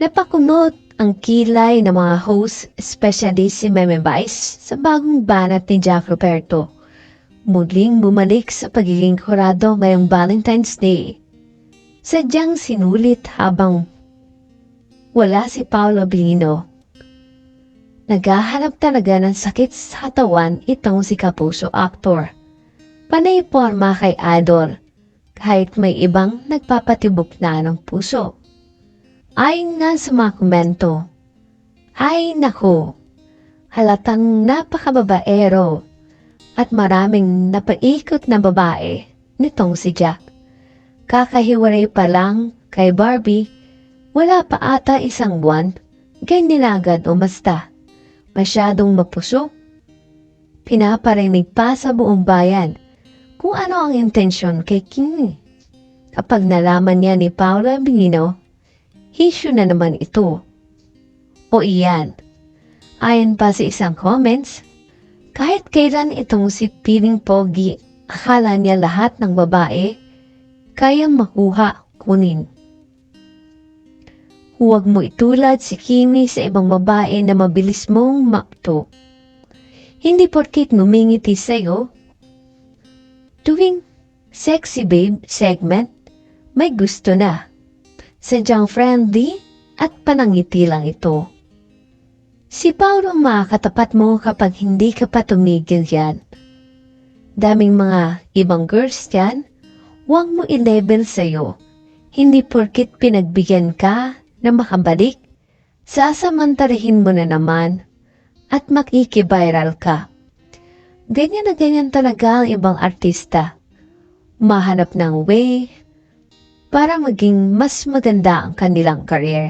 Napakunot ang kilay ng mga host, especially si Meme Vice, sa bagong banat ni Jack Roberto. Muling bumalik sa pagiging kurado ngayong Valentine's Day. Sadyang sinulit habang wala si Paolo Bilino. Naghahanap talaga ng sakit sa katawan itong si Kapuso actor. Panay forma kay Adol, kahit may ibang nagpapatibok na ng puso. Mga komento, ay nako, halatang napakababaero at maraming napaikot na babae nitong si Jack. Kakahiwalay pa lang kay Barbie, wala pa ata isang buwan, ganyan agad umasta. Masyadong mapuso. Pinaparinig pa sa buong bayan kung ano ang intensyon kay King. Kapag nalaman niya ni Paula Bilino, issue na naman ito. O iyan. Ayon pa sa isang comments, kahit kailan itong si Piling Pogi, akala niya lahat ng babae kayang makuha kunin. Huwag mo itulad si Kimi sa ibang babae na mabilis mong makto. Hindi porkit ngumingiti sa'yo, tuwing sexy babe segment, may gusto na. Sadyang friendly at panangiti lang ito. Si Paolo makakatapat mo kapag hindi ka pa tumigil yan. Daming mga ibang girls yan, huwag mo i-level sa'yo. Hindi porkit pinagbigyan ka na makabalik, sasamantalahin mo na naman at makikiviral ka. Ganyan na ganyan talaga ang ibang artista. Mahanap ng way para maging mas maganda ang kanilang career.